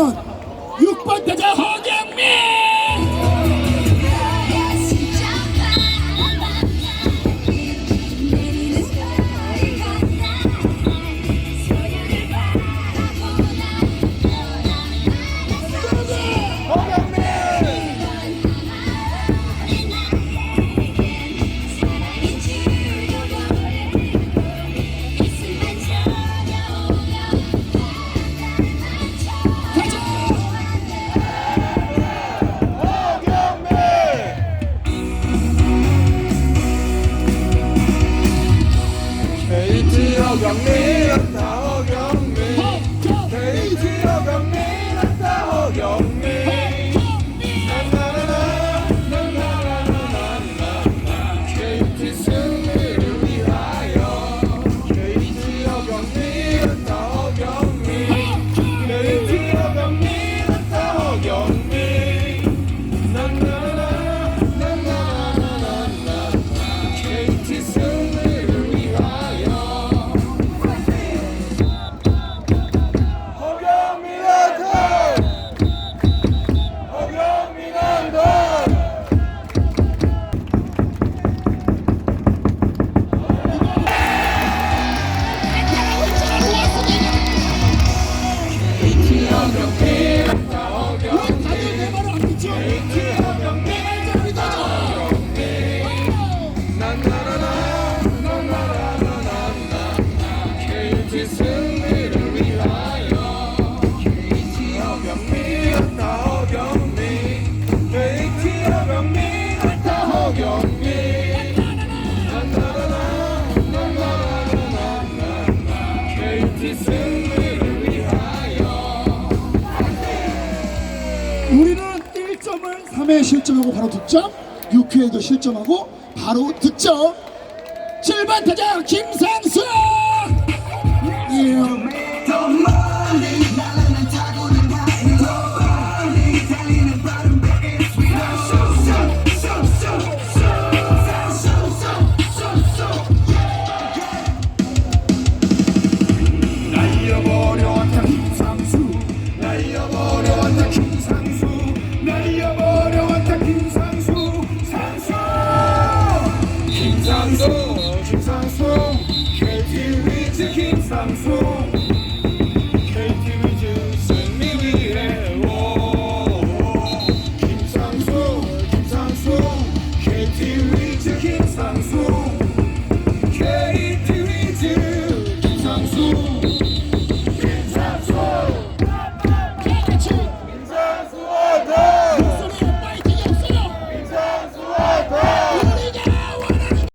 mundo 허경민 KT 허경민 왔다 허경민 다 우리는 1점을 3회 실점하고 바로 득점 6회에도 실점하고 바로 득점 7번 타자 김상수 예. 김상수 김상수 KT 위즈 김상수 KT 위즈 승리 위해 오 김상수 김상수 KT 위즈 김상수 KT 위즈